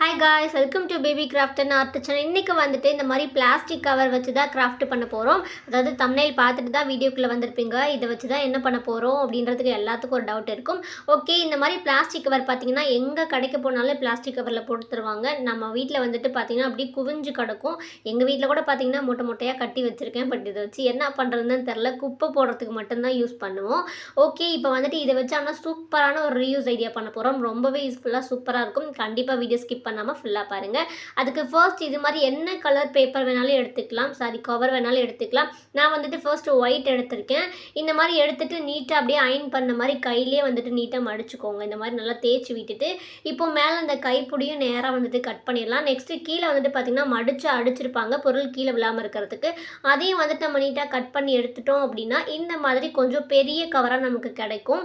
Hi guys welcome to baby craft and art channel இன்றைக்கி வந்துட்டு இந்த மாதிரி பிளாஸ்டிக் கவர் வச்சு தான் கிராஃப்ட் பண்ண போகிறோம் அதாவது தமிழில் பார்த்துட்டு தான் வீடியோக்குள்ளே வந்திருப்பீங்க. இதை வச்சு தான் என்ன பண்ண போகிறோம் அப்படின்றதுக்கு எல்லாத்துக்கும் ஒரு டவுட் இருக்கும். ஓகே இந்த மாதிரி பிளாஸ்டிக் கவர் பார்த்தீங்கன்னா எங்கே கடைக்கு போனாலும் பிளாஸ்டிக் கவரில் போட்டு தருவாங்க. நம்ம வீட்டில் வந்துட்டு பார்த்தீங்கன்னா அப்படியே குவிஞ்சு கிடக்கும். எங்கள் வீட்டில் கூட பார்த்தீங்கன்னா மூட்டை மூட்டையாக கட்டி வச்சுருக்கேன். பட் இதை வச்சு என்ன பண்ணுறதுன்னு தெரில குப்பை போடுறதுக்கு மட்டும்தான் யூஸ் பண்ணுவோம். ஓகே இப்போ வந்துட்டு இதை வச்சு ஆனால் சூப்பரான ஒரு ரீயூஸ் ஐடியா பண்ண போகிறோம் ரொம்பவே யூஸ்ஃபுல்லாக சூப்பராக இருக்கும். கண்டிப்பாக வீடியோ ஸ்கிப் பண்ணாமல் ஃபுல்லாக பாருங்கள் அதுக்கு ஃபர்ஸ்ட் இது மாதிரி என்ன கலர் பேப்பர் வேணாலும் எடுத்துக்கலாம். சாரி கவர் வேணாலும் எடுத்துக்கலாம். நான் வந்துட்டு ஃபர்ஸ்ட் ஒயிட் எடுத்திருக்கேன். இந்த மாதிரி எடுத்துகிட்டு நீட்டாக அப்படியே அயன் பண்ண மாதிரி கையிலே வந்துட்டு நீட்டாக மடிச்சுக்கோங்க. இந்த மாதிரி நல்லா தேய்ச்சி விட்டுட்டு இப்போ மேலே அந்த கைப்பிடியும் நேராக வந்துட்டு கட் பண்ணிடலாம். நெக்ஸ்ட்டு கீழே வந்துட்டு பார்த்திங்கன்னா மடித்து அடிச்சிருப்பாங்க. பொருள் கீழே விழாமல் இருக்கிறதுக்கு. அதையும் வந்துட்டு நம்ம நீட்டாக கட் பண்ணி எடுத்துட்டோம் அப்படின்னா இந்த மாதிரி கொஞ்சம் பெரிய கவராக நமக்கு கிடைக்கும்.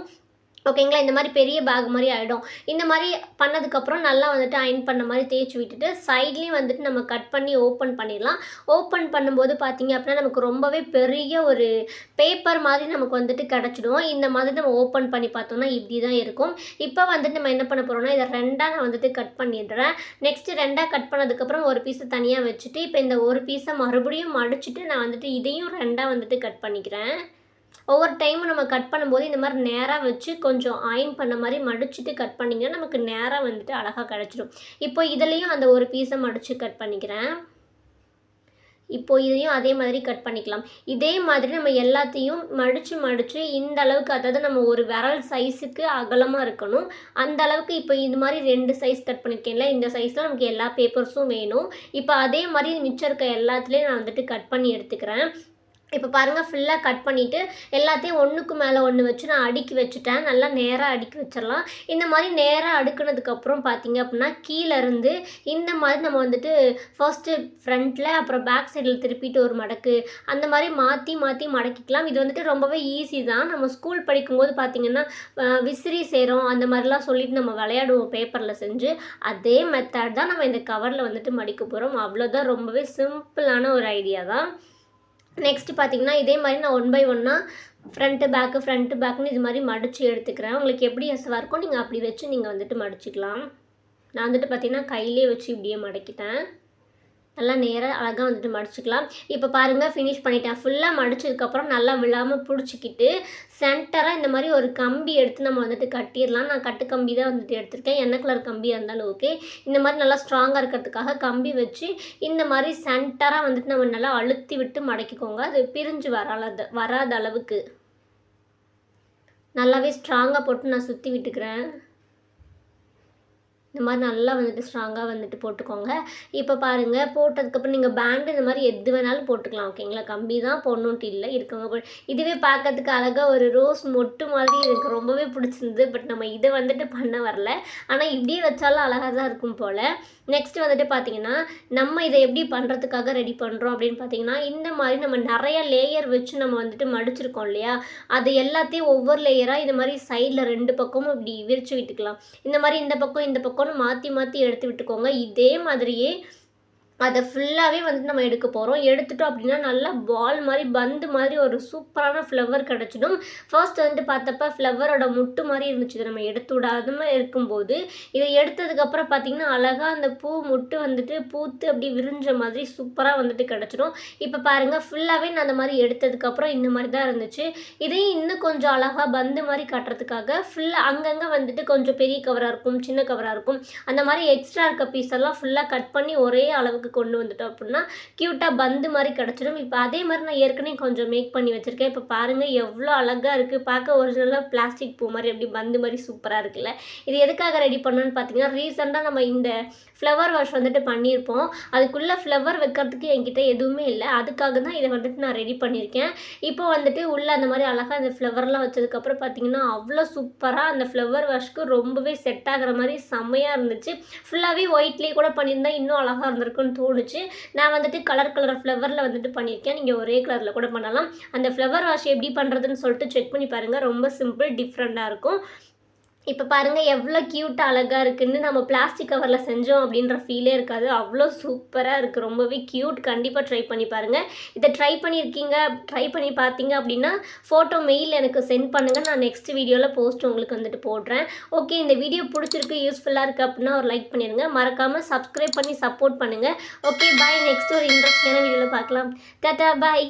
ஓகேங்களா? இந்த மாதிரி பெரிய பேக் மாதிரி ஆகிடும் இந்த மாதிரி பண்ணதுக்கப்புறம் நல்லா வந்துட்டு அயன் பண்ண மாதிரி தேய்ச்சி விட்டுட்டு சைட்லேயும் வந்துட்டு நம்ம கட் பண்ணி ஓப்பன் பண்ணிடலாம். ஓப்பன் பண்ணும்போது பார்த்திங்க அப்படின்னா நமக்கு ரொம்பவே பெரிய ஒரு பேப்பர் மாதிரி நமக்கு வந்துட்டு கிடச்சிடும். இந்த மாதிரி நம்ம ஓப்பன் பண்ணி பார்த்தோம்னா இப்படி தான் இருக்கும். இப்போ வந்துட்டு நம்ம என்ன பண்ண போகிறோம்னா இதை ரெண்டாக நான் வந்துட்டு கட் பண்ணிடுறேன். நெக்ஸ்ட்டு ரெண்டாக கட் பண்ணதுக்கப்புறம் ஒரு பீஸை தனியாக வச்சுட்டு இப்போ இந்த ஒரு பீஸை மறுபடியும் மடிச்சுட்டு நான் வந்துட்டு இதையும் ரெண்டாக வந்துட்டு கட் பண்ணிக்கிறேன். ஒவ்வொரு டைமும் நம்ம கட் பண்ணும்போது இந்த மாதிரி நேராக வச்சு கொஞ்சம் அயன் பண்ண மாதிரி மடிச்சுட்டு கட் பண்ணிங்கன்னா நமக்கு நேராக வந்துட்டு அழகாக கிடச்சிடும் இப்போ இதுலேயும் அந்த ஒரு பீஸை மடித்து கட் பண்ணிக்கிறேன். இப்போ இதையும் அதே மாதிரி கட் பண்ணிக்கலாம். இதே மாதிரி நம்ம எல்லாத்தையும் மடித்து மடித்து இந்த அளவுக்கு அதாவது நம்ம ஒரு விரல் சைஸுக்கு அகலமாக இருக்கணும். அந்த அளவுக்கு இப்போ இது மாதிரி ரெண்டு சைஸ் கட் பண்ணியிருக்கேன்ல இந்த சைஸில் நமக்கு எல்லா பேப்பர்ஸும் வேணும். இப்போ அதே மாதிரி மிச்சம் இருக்க எல்லாத்துலேயும் நான் வந்துட்டு கட் பண்ணி எடுத்துக்கிறேன். இப்போ பாருங்கள் ஃபுல்லாக கட் பண்ணிவிட்டு எல்லாத்தையும் ஒன்றுக்கு மேலே ஒன்று வச்சு நான் அடுக்கி வச்சுட்டேன். நல்லா நேராக அடுக்கி வச்சிடலாம். இந்த மாதிரி நேராக அடுக்குனதுக்கப்புறம் பார்த்தீங்க அப்படின்னா கீழே இருந்து இந்த மாதிரி நம்ம வந்துட்டு ஃபர்ஸ்ட்டு ஃப்ரண்ட்டில் அப்புறம் பேக் சைடில் திருப்பிட்டு ஒரு மடக்கு அந்த மாதிரி மாற்றி மாற்றி மடக்கிக்கலாம். இது வந்துட்டு ரொம்பவே ஈஸி தான். நம்ம ஸ்கூல் படிக்கும்போது பார்த்திங்கன்னா விசிறி செய்கிறோம் அந்த மாதிரிலாம் சொல்லிட்டு நம்ம விளையாடுவோம் பேப்பரில் செஞ்சு. அதே மெத்தட் தான் நம்ம இந்த கவரில் வந்துட்டு மடிக்க போகிறோம் அவ்வளோதான் ரொம்பவே சிம்பிளான ஒரு ஐடியா தான். நெக்ஸ்ட்டு பார்த்தீங்கன்னா இதே மாதிரி நான் ஒன் பை ஒன்னாக ஃப்ரண்ட்டு பேக்கு ஃப்ரண்ட்டு பேக்குன்னு இது மாதிரி மடித்து எடுத்துக்கிறேன். உங்களுக்கு எப்படி எசவாக இருக்கோ நீங்கள் அப்படி வச்சு நீங்கள் வந்துட்டு மடிச்சுக்கலாம். நான் வந்துட்டு பார்த்தீங்கன்னா கையிலே வச்சு இப்படியே மடக்கிட்டேன். நல்லா நேராக அழகாக வந்துட்டு மடிச்சுக்கலாம். இப்போ பாருங்கள் ஃபினிஷ் பண்ணிட்டேன். ஃபுல்லாக மடிச்சதுக்கப்புறம் நல்லா விழாமல் பிடிச்சிக்கிட்டு சென்டராக இந்த மாதிரி ஒரு கம்பி எடுத்து நம்ம வந்துட்டு கட்டிடலாம். நான் கட்டு கம்பி தான் வந்துட்டு எடுத்திருக்கேன். என்ன கலர் கம்பியாக இருந்தாலும் ஓகே இந்த மாதிரி நல்லா ஸ்ட்ராங்காக இருக்கிறதுக்காக கம்பி வச்சு இந்த மாதிரி சென்டராக வந்துட்டு நம்ம நல்லா அழுத்தி விட்டு மடக்கிக்கோங்க. அது பிரிஞ்சு வராத வராத அளவுக்கு. நல்லாவே ஸ்ட்ராங்காக போட்டு நான் சுற்றி விட்டுக்கிறேன். இந்த மாதிரி நல்லா வந்துட்டு ஸ்ட்ராங்காக வந்துட்டு போட்டுக்கோங்க. இப்போ பாருங்கள் போட்டதுக்கப்புறம் நீங்கள் பேண்டு இந்த மாதிரி எது வேணாலும் போட்டுக்கலாம் ஓகேங்களா கம்பி தான் போடணுன்ட்டு இல்லை இருக்கவங்க இதுவே பார்க்கறதுக்கு அழகாக ஒரு ரோஸ் மொட்டு மாதிரி எனக்கு ரொம்பவே பிடிச்சிருந்தது பட் நம்ம இதை வந்துட்டு பண்ண வரல. ஆனால் இப்படியே வச்சாலும் அழகாக தான் இருக்கும் போல். நெக்ஸ்ட் வந்துட்டு பார்த்தீங்கன்னா நம்ம இதை எப்படி பண்ணுறதுக்காக ரெடி பண்ணுறோம் அப்படின்னு பார்த்தீங்கன்னா இந்த மாதிரி நம்ம நிறைய லேயர் வச்சு நம்ம வந்துட்டு மடிச்சிருக்கோம் இல்லையா? அது எல்லாத்தையும் ஒவ்வொரு லேயராக இந்த மாதிரி சைடில் ரெண்டு பக்கமும் இப்படி விரிச்சு விட்டுக்கலாம். இந்த மாதிரி இந்த பக்கம் இந்த பக்கம் பக்கம்னு மாற்றி மாற்றி எடுத்து விட்டுக்கோங்க. இதே மாதிரியே அதை ஃபுல்லாகவே வந்துட்டு நம்ம எடுக்க போகிறோம் எடுத்துட்டோம் அப்படின்னா நல்லா பால் மாதிரி பந்து மாதிரி ஒரு சூப்பரான ஃப்ளவர் கிடச்சிடும். ஃபர்ஸ்ட் வந்துட்டு பார்த்தப்ப ஃப்ளவரோட முட்டு மாதிரி இருந்துச்சு. இதை நம்ம எடுத்து விடாதம இருக்கும்போது இதை எடுத்ததுக்கப்புறம் பார்த்திங்கன்னா அழகாக அந்த பூ முட்டு வந்துட்டு பூத்து அப்படி விரிஞ்ச மாதிரி சூப்பராக வந்துட்டு கிடச்சிடும். இப்போ பாருங்கள் ஃபுல்லாகவே நான் அந்த மாதிரி எடுத்ததுக்கப்புறம் இந்த மாதிரி தான் இருந்துச்சு. இதையும் இன்னும் கொஞ்சம் அழகாக பந்து மாதிரி கட்டுறதுக்காக ஃபுல்லாக அங்கங்கே வந்துட்டு கொஞ்சம் பெரிய கவராக இருக்கும் சின்ன கவராக இருக்கும். அந்த மாதிரி எக்ஸ்ட்ரா இருக்க பீஸ் எல்லாம் ஃபுல்லாக கட் பண்ணி ஒரே அளவுக்கு கொண்டு வந்துட்டோம் அப்படின்னா க்யூட்டாக பந்து மாதிரி கிடச்சிடும். இப்போ அதே மாதிரி நான் ஏற்கனவே கொஞ்சம் மேக் பண்ணி வச்சுருக்கேன். இப்போ பாருங்கள் எவ்வளோ அழகாக இருக்குது பார்க்க ஒரிஜினலாக பிளாஸ்டிக் பூ மாதிரி அப்படி பந்து மாதிரி சூப்பராக இருக்குல்ல. இது எதுக்காக ரெடி பண்ணோன்னு பார்த்தீங்கன்னா ரீசெண்டாக நம்ம இந்த ஃப்ளவர் வாஷ் வந்துட்டு பண்ணியிருப்போம். அதுக்குள்ளே ஃப்ளவர் வைக்கிறதுக்கு என்கிட்ட எதுவுமே இல்லை. அதுக்காக தான் இதை வந்துட்டு நான் ரெடி பண்ணியிருக்கேன். இப்போ வந்துட்டு உள்ளே அந்த மாதிரி அழகாக அந்த ஃப்ளவர்லாம் வச்சதுக்கப்புறம் பார்த்தீங்கன்னா அவ்வளோ சூப்பராக அந்த ஃப்ளவர் வாஷ்க்கு ரொம்பவே செட் ஆகிற மாதிரி செம்மையாக இருந்துச்சு. ஃபுல்லாகவே ஒயிட்லேயே கூட பண்ணியிருந்தா இன்னும் அழகாக இருந்திருக்குன்னு தோணுச்சு. நான் வந்துட்டு கலர் கலர் ஃப்ளவரில் வந்துட்டு பண்ணியிருக்கேன். நீங்கள் ஒரே கலரில் கூட பண்ணலாம். அந்த ஃப்ளவர் வாஷ் எப்படி பண்ணுறதுன்னு சொல்லிட்டு செக் பண்ணி பாருங்கள் ரொம்ப சிம்பிள் டிஃப்ரெண்ட்டாக இருக்கும். இப்போ பாருங்கள் எவ்வளோ க்யூட்டாக அழகாக இருக்குன்னு நம்ம பிளாஸ்டிக் கவரில் செஞ்சோம் அப்படின்ற ஃபீலே இருக்காது. அவ்வளோ சூப்பராக இருக்குது ரொம்பவே க்யூட் கண்டிப்பாக ட்ரை பண்ணி பாருங்கள் இதை ட்ரை பண்ணியிருக்கீங்க ட்ரை பண்ணி பார்த்தீங்க அப்படின்னா ஃபோட்டோ மெயில் எனக்கு சென்ட் பண்ணுங்கள் நான் நெக்ஸ்ட் வீடியோவில் போஸ்ட் உங்களுக்கு வந்துட்டு போடுறேன். ஓகே இந்த வீடியோ பிடிச்சிருக்கு யூஸ்ஃபுல்லாக இருக்குது அப்படின்னா ஒரு லைக் பண்ணிடுங்க. மறக்காமல் சப்ஸ்கிரைப் பண்ணி சப்போர்ட் பண்ணுங்கள் ஓகே பாய் நெக்ஸ்ட் ஒரு இன்ட்ரெஸ்டிங்கான வீடியோவில் பார்க்கலாம். டாட்டா பாய்